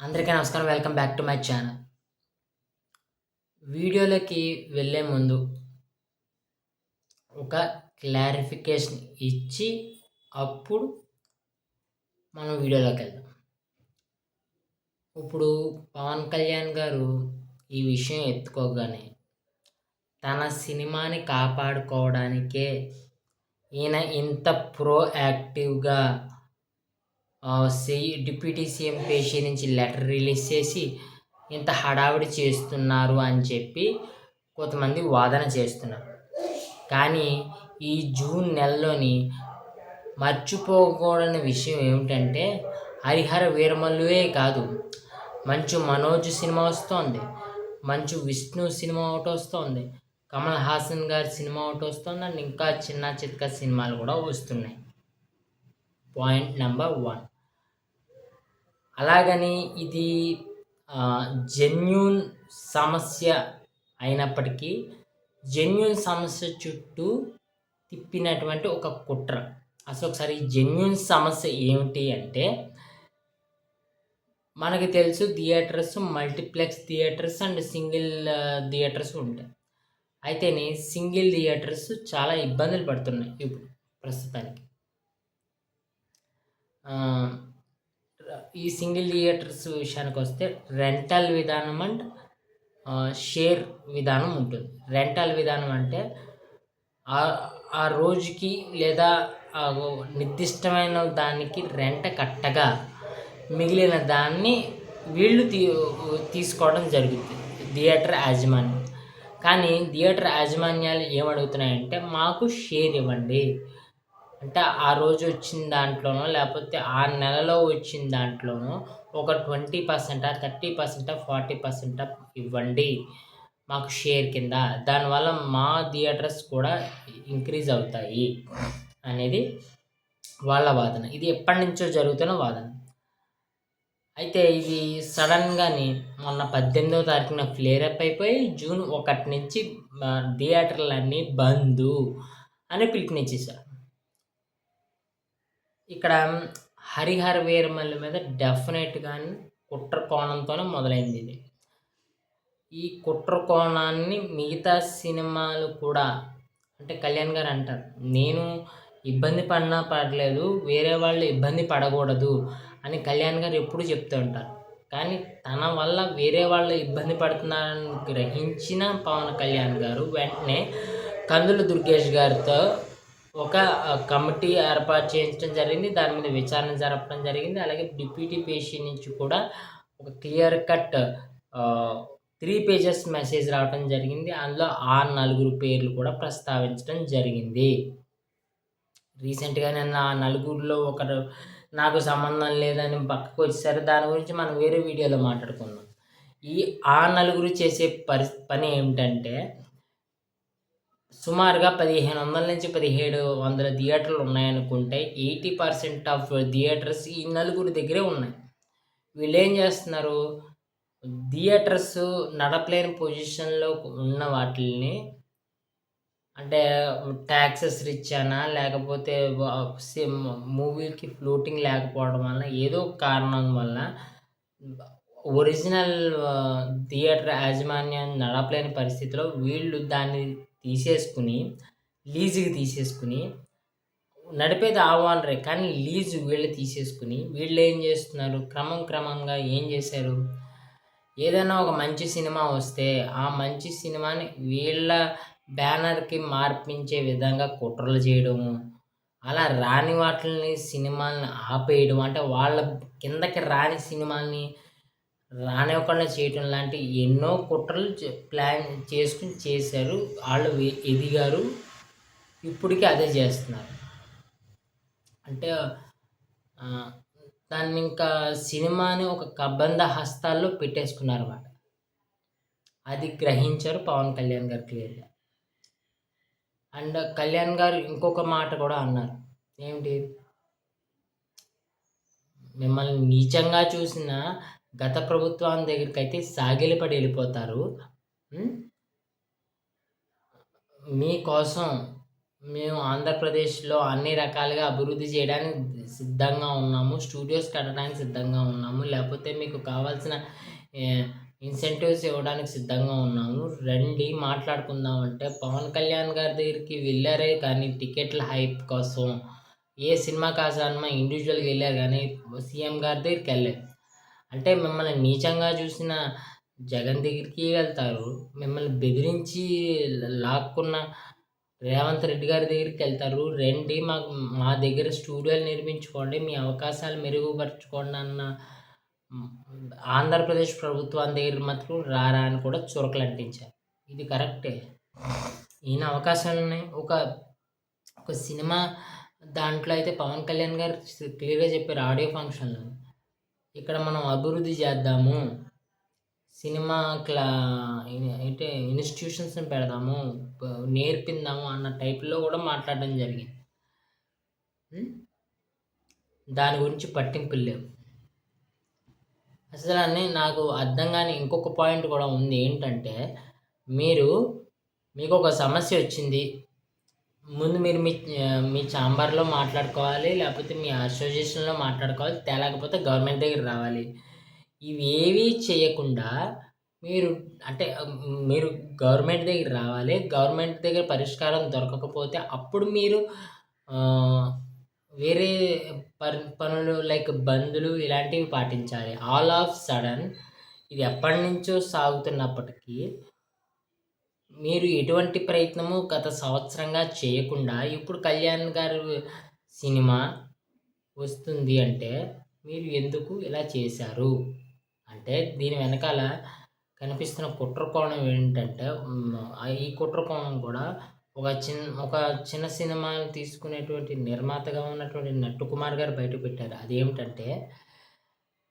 అందరికీ నమస్కారం. Welcome back to my channel వీడియోలోకి వెళ్ళే ముందు ఒక క్లారిఫికేషన్ ఇచ్చి అప్పుడు మనం వీడియోలోకి వెళ్దాం. ఇప్పుడు పవన్ కళ్యాణ్ గారు ఈ విషయం ఎత్తుకోగానే తన సినిమాని కాపాడుకోవడానికే ఈయన ఇంత ప్రో యాక్టివ్గా సి డిప్యూటీ సీఎం పేషీ నుంచి లెటర్ రిలీజ్ చేసి ఇంత హడావిడి చేస్తున్నారు అని చెప్పి కొంతమంది వాదన చేస్తున్నారు. కానీ ఈ జూన్ నెలలోని మర్చిపోకూడని విషయం ఏమిటంటే హరిహర వీరమల్లువే కాదు. మంచు మనోజ్ సినిమా వస్తోంది. మంచు విష్ణు సినిమా ఒకటి వస్తోంది. కమల్ హాసన్ గారి సినిమా ఒకటి వస్తుంది. అండ్ ఇంకా చిన్న చిత్క సినిమాలు కూడా వస్తున్నాయి. Point number one. అలాగని ఇది జెన్యున్ సమస్య అయినప్పటికీ జెన్యున్ సమస్య చుట్టూ తిప్పినటువంటి ఒక కుట్ర. అసలు ఒకసారి జెన్యున్ సమస్య ఏమిటి అంటే మనకి తెలుసు theatres multiplex theatres and single theatres ఉంటాయి. అయితేనే సింగిల్ థియేటర్స్ చాలా ఇబ్బందులు పడుతున్నాయి ఇప్పుడు ప్రస్తుతానికి. ఈ సింగిల్ థియేటర్స్ విషయానికి వస్తే రెంటల్ విధానం అండ్ షేర్ విధానం ఉంటుంది. రెంటల్ విధానం అంటే ఆ రోజుకి లేదా నిర్దిష్టమైన దానికి రెంట కట్టగా మిగిలిన దాన్ని వీళ్ళు తీ తీసుకోవడం జరుగుతుంది. థియేటర్ యాజమాన్యం. కానీ థియేటర్ యాజమాన్యాలు ఏమడుగుతున్నాయంటే మాకు షేర్ ఇవ్వండి. అంటే ఆ రోజు వచ్చిన దాంట్లోనో లేకపోతే ఆ నెలలో వచ్చిన దాంట్లోనో ఒక ట్వంటీ పర్సెంటా థర్టీ పర్సెంటా ఫార్టీ పర్సెంటా ఇవ్వండి మాకు షేర్ కింద. దానివల్ల మా థియేటర్స్ కూడా ఇంక్రీజ్ అవుతాయి అనేది వాళ్ళ వాదన. ఇది ఎప్పటి నుంచో జరుగుతున్న వాదన. అయితే ఇది సడన్గాని మొన్న పద్దెనిమిదో తారీఖున ఫ్లేరప్ అయిపోయి జూన్ ఒకటి నుంచి థియేటర్లన్నీ బంద్ అని పిలుపునిచ్చేసారు ఇక్కడ హరిహర వీరమల్లి మీద డెఫినెట్గా కుట్ర కోణంతోనే మొదలైంది ఇది. ఈ కుట్ర కోణాన్ని మిగతా సినిమాలు కూడా అంటే కళ్యాణ్ గారు అంటారు నేను ఇబ్బంది పడినా పడలేదు వేరే వాళ్ళు ఇబ్బంది పడకూడదు అని కళ్యాణ్ గారు ఎప్పుడు చెప్తూ ఉంటారు. కానీ తన వల్ల వేరే వాళ్ళు ఇబ్బంది పడుతున్నారని గ్రహించిన పవన్ కళ్యాణ్ గారు వెంటనే కందుల దుర్గేష్ గారితో ఒక కమిటీ ఏర్పాటు చేయించడం జరిగింది. దాని మీద విచారణ జరపడం జరిగింది. అలాగే డిప్యూటీ పేషీ నుంచి కూడా ఒక clear cut three pages message రావడం జరిగింది. అందులో ఆ నలుగురు పేర్లు కూడా ప్రస్తావించడం జరిగింది. రీసెంట్గా నేను ఆ నలుగురిలో ఒకరు నాకు సంబంధం లేదని పక్కకు వచ్చేసరి. దాని గురించి మనం వేరే వీడియోలో మాట్లాడుకుందాం. ఈ ఆ నలుగురు చేసే పరి పని ఏమిటంటే సుమారుగా పదిహేను వందల నుంచి పదిహేడు వందల థియేటర్లు ఉన్నాయనుకుంటే ఎయిటీ పర్సెంట్ ఆఫ్ థియేటర్స్ ఈ నలుగురు దగ్గరే ఉన్నాయి. వీళ్ళు ఏం చేస్తున్నారు? థియేటర్స్ నడపలేని పొజిషన్లో ఉన్న వాటిని అంటే ట్యాక్సెస్ రిచ్చానా లేకపోతే మూవీకి ఫ్లోటింగ్ లేకపోవడం వల్ల ఏదో కారణం వల్ల ఒరిజినల్ థియేటర్ యాజమాన్యాన్ని నడపలేని పరిస్థితిలో వీళ్ళు దాన్ని తీసేసుకుని లీజుకి తీసేసుకుని నడిపేది ఆవానరే కానీ లీజు వీళ్ళు తీసేసుకుని వీళ్ళు ఏం చేస్తున్నారు? క్రమం క్రమంగా ఏం చేశారు? ఏదైనా ఒక మంచి సినిమా వస్తే ఆ మంచి సినిమాని వీళ్ళ బ్యానర్కి మార్పించే విధంగా కుట్రలు చేయడము అలా రాని వాటిని సినిమాలని ఆపేయడం అంటే వాళ్ళ కిందకి రాని సినిమాల్ని రానివ్వకుండా చేయటం లాంటి ఎన్నో కుట్రలు ప్లాన్ చేసుకుని చేశారు. వాళ్ళు ఎదిగారు. ఇప్పటికీ అదే చేస్తున్నారు. అంటే దాన్ని ఇంకా సినిమాని ఒక కబంధ హస్తాల్లో పెట్టేసుకున్నారు అన్నమాట అది గ్రహించారు పవన్ కళ్యాణ్ గారు క్లియర్గా. అండ్ కళ్యాణ్ గారు ఇంకొక మాట కూడా అన్నారు. ఏమిటి? మిమ్మల్ని నీచంగా చూసిన గత ప్రభుత్వం దగ్గరికి అయితే సాగిలిపడి వెళ్ళిపోతారు. మీకోసం మేము ఆంధ్రప్రదేశ్లో అన్ని రకాలుగా అభివృద్ధి చేయడానికి సిద్ధంగా ఉన్నాము. స్టూడియోస్ కట్టడానికి సిద్ధంగా ఉన్నాము. లేకపోతే మీకు కావాల్సిన ఇన్సెంటివ్స్ ఇవ్వడానికి సిద్ధంగా ఉన్నాము. రండి మాట్లాడుకుందాం అంటే పవన్ కళ్యాణ్ గారి దగ్గరికి వెళ్ళారే కానీ టికెట్ల హైప్ కోసం. ఏ సినిమా కాసానమా ఇండివిజువల్గా వెళ్ళారు కానీ సీఎం గారి దగ్గరికి వెళ్ళారు అంటే మిమ్మల్ని నీచంగా చూసిన జగన్ దగ్గరికి వెళ్తారు. మిమ్మల్ని బెదిరించి లాక్కున్న రేవంత్ రెడ్డి గారి దగ్గరికి వెళ్తారు. రండి మాకు మా దగ్గర స్టూడియోలు నిర్మించుకోండి మీ అవకాశాలు మెరుగుపరచుకోండి అన్న ఆంధ్రప్రదేశ్ ప్రభుత్వం దగ్గర మాత్రం రారా అని కూడా చురకలు అంటించారు. ఇది కరెక్టే. ఈయన అవకాశాలు ఉన్నాయి. ఒక ఒక సినిమా దాంట్లో అయితే పవన్ కళ్యాణ్ గారు క్లియర్గా చెప్పారు ఆడియో ఫంక్షన్లో. ఇక్కడ మనం అభివృద్ధి చేద్దాము. సినిమా క్లా అంటే ఇన్స్టిట్యూషన్స్ని పెడదాము. నేర్పిందాము అన్న టైప్లో కూడా మాట్లాడడం జరిగింది. దాని గురించి పట్టింపులు లేవు. అసలు అని నాకు అర్థం కాని ఇంకొక పాయింట్ కూడా ఉంది ఏంటంటే మీరు మీకు ఒక సమస్య వచ్చింది. ముందు మీరు మీ మీ ఛాంబర్లో మాట్లాడుకోవాలి లేకపోతే మీ అసోసియేషన్లో మాట్లాడుకోవాలి తేలేకపోతే గవర్నమెంట్ దగ్గర రావాలి. ఇవి ఏవి చేయకుండా మీరు అంటే మీరు గవర్నమెంట్ దగ్గర రావాలి గవర్నమెంట్ దగ్గర పరిష్కారం దొరకకపోతే అప్పుడు మీరు వేరే పనులు లైక్ బందులు ఇలాంటివి పాటించాలి. ఆల్ ఆఫ్ సడన్ ఇది ఎప్పటి నుంచో సాగుతున్నప్పటికీ మీరు ఎటువంటి ప్రయత్నము గత సంవత్సరంగా చేయకుండా ఇప్పుడు కళ్యాణ్ గారు సినిమా వస్తుంది అంటే మీరు ఎందుకు ఇలా చేశారు? అంటే దీని వెనకాల కనిపిస్తున్న కుట్ర కోణం ఏంటంటే ఈ కుట్ర కోణం కూడా ఒక చిన్న ఒక చిన్న సినిమాను తీసుకునేటువంటి నిర్మాతగా ఉన్నటువంటి నట్టు కుమార్ గారు బయట పెట్టారు. అదేమిటంటే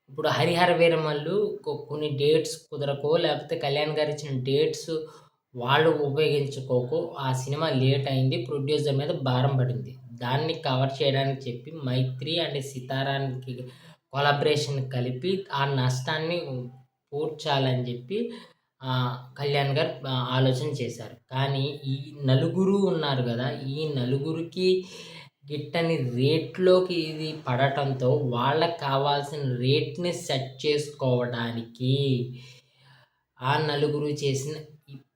ఇప్పుడు హరిహర వీరమల్లు కొన్ని డేట్స్ కుదరకో లేకపోతే కళ్యాణ్ గారు ఇచ్చిన డేట్స్ వాళ్ళు ఉపయోగించుకోకు. ఆ సినిమా లేట్ అయింది. ప్రొడ్యూసర్ మీద భారం పడింది. దాన్ని కవర్ చేయడానికి చెప్పి మైత్రి అండ్ సితారానికి కొలాబరేషన్ కలిపి ఆ నష్టాన్ని పూడ్చాలని చెప్పి కళ్యాణ్ గారు ఆలోచన చేశారు. కానీ ఈ నలుగురు ఉన్నారు కదా ఈ నలుగురికి గిట్టని రేట్లోకి ఇది పడటంతో వాళ్ళకి కావాల్సిన రేట్ని సెట్ చేసుకోవడానికి ఆ నలుగురు చేసిన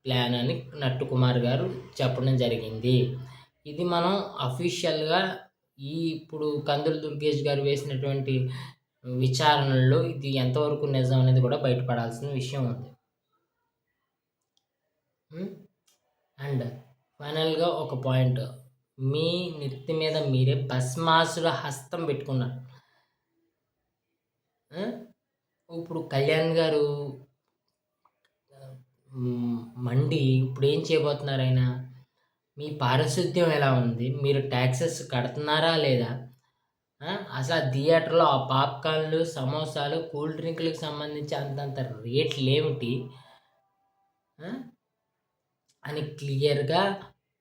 ప్లాన్ అని నట్టు కుమార్ గారు చెప్పడం జరిగింది. ఇది మనం అఫీషియల్గా ఈ ఇప్పుడు కందులు దుర్గేష్ గారు వేసినటువంటి విచారణలో ఇది ఎంతవరకు నిజం అనేది కూడా బయటపడాల్సిన విషయం ఉంది. అండ్ ఫైనల్గా ఒక పాయింట్. మీ నెత్తి మీద మీరే భస్మాసుల హస్తం పెట్టుకున్నారు. ఇప్పుడు కళ్యాణ్ గారు మండి ఇప్పుడు ఏం చేయబోతున్నారు ఆయన? మీ పారిశుద్ధ్యం ఎలా ఉంది? మీరు ట్యాక్సెస్ కడుతున్నారా లేదా? అసలు ఆ థియేటర్లో ఆ పాప్కార్న్లు సమోసాలు కూల్ డ్రింకులకు సంబంధించి అంతంత రేట్లు ఏమిటి అని క్లియర్గా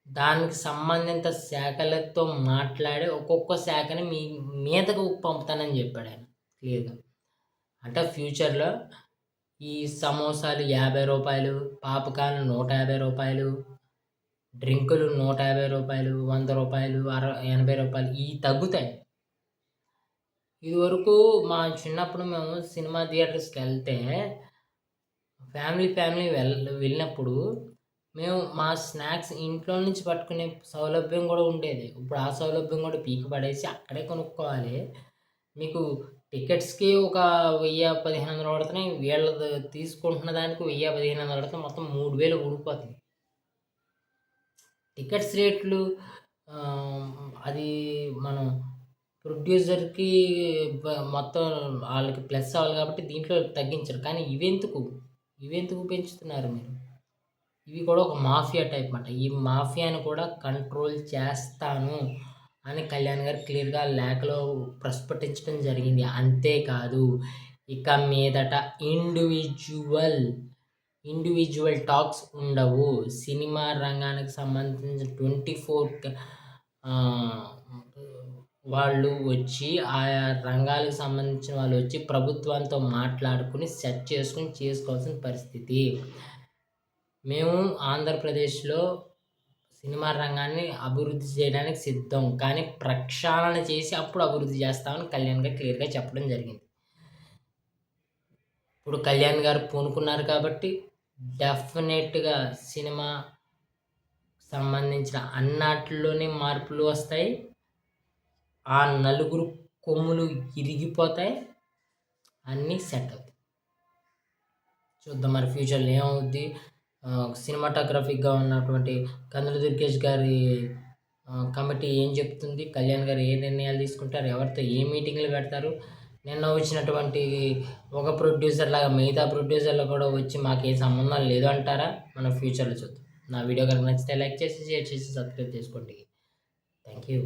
దానికి సంబంధిత శాఖలతో మాట్లాడి ఒక్కొక్క శాఖని మీ మీదకు పంపుతానని చెప్పాడు ఆయన. క్లియర్గా. అంటే ఫ్యూచర్లో ఈ సమోసాలు యాభై రూపాయలు పాపకాన్లు నూట యాభై రూపాయలు డ్రింకులు నూట యాభై రూపాయలు వంద రూపాయలు అర ఎనభై రూపాయలు ఇవి తగ్గుతాయి. ఇదివరకు మా చిన్నప్పుడు మేము సినిమా థియేటర్స్కి వెళ్తే ఫ్యామిలీ ఫ్యామిలీ వెళ్ వెళ్ళినప్పుడు మేము మా స్నాక్స్ ఇంట్లో నుంచి పట్టుకునే సౌలభ్యం కూడా ఉండేది. ఇప్పుడు ఆ సౌలభ్యం కూడా పీకి పడేసి అక్కడే కొనుక్కోవాలి. మీకు టికెట్స్కి ఒక వెయ్యి పదిహేను వందలు పడుతున్నాయి. వీళ్ళ తీసుకుంటున్న దానికి వెయ్యి పదిహేను వందలు పడుతున్నాయి మొత్తం మూడు వేలు ఊడిపోతుంది. టికెట్స్ రేట్లు అది మనం ప్రొడ్యూసర్కి మొత్తం వాళ్ళకి ప్లస్ అవ్వాలి కాబట్టి దీంట్లో తగ్గించరు. కానీ ఇవెందుకు? ఇవెందుకు పెంచుతున్నారు మీరు? ఇవి కూడా ఒక మాఫియా టైప్ అన్నమాట. ఈ మాఫియాను కూడా కంట్రోల్ చేస్తాను. అని కళ్యాణ్ గారు క్లియర్గా లేఖలో ప్రస్ఫుటించడం జరిగింది. అంతేకాదు ఇక మీదట ఇండివిజువల్ ఇండివిజువల్ టాక్స్ ఉండవు. సినిమా రంగానికి సంబంధించిన ట్వంటీ ఫోర్ వాళ్ళు వచ్చి ఆయా రంగాలకు సంబంధించిన వాళ్ళు వచ్చి ప్రభుత్వంతో మాట్లాడుకుని సెట్ చేసుకుని చేసుకోవాల్సిన పరిస్థితి. మేము ఆంధ్రప్రదేశ్లో సినిమా రంగాన్ని అభివృద్ధి చేయడానికి సిద్ధం. కానీ ప్రక్షాళన చేసి అప్పుడు అభివృద్ధి చేస్తామని కళ్యాణ్ గారు క్లియర్గా చెప్పడం జరిగింది. ఇప్పుడు కళ్యాణ్ గారు పూనుకున్నారు కాబట్టి డెఫినెట్గా సినిమా సంబంధించిన అన్నాటిలోనే మార్పులు వస్తాయి. ఆ నలుగురు కొమ్ములు ఇరిగిపోతాయి. అన్నీ సెట్ అవుతాయి. చూద్దాం మరి ఫ్యూచర్లో ఏమవుద్ది? సినిమాటోగ్రఫిక్గా ఉన్నటువంటి కందుల దుర్గేష్ గారి కమిటీ ఏం చెప్తుంది? కళ్యాణ్ గారు ఏ నిర్ణయాలు తీసుకుంటారు? ఎవరితో ఏ మీటింగ్లు పెడతారు? నిన్న వచ్చినటువంటి ఒక ప్రొడ్యూసర్ లాగా మిగతా ప్రొడ్యూసర్లు కూడా వచ్చి మాకు ఏ సంబంధం లేదు అంటారా? మన ఫ్యూచర్లో చూద్దాం. నా వీడియో కనుక నచ్చితే లైక్ చేసి షేర్ చేసి సబ్స్క్రైబ్ చేసుకోండి. Thank you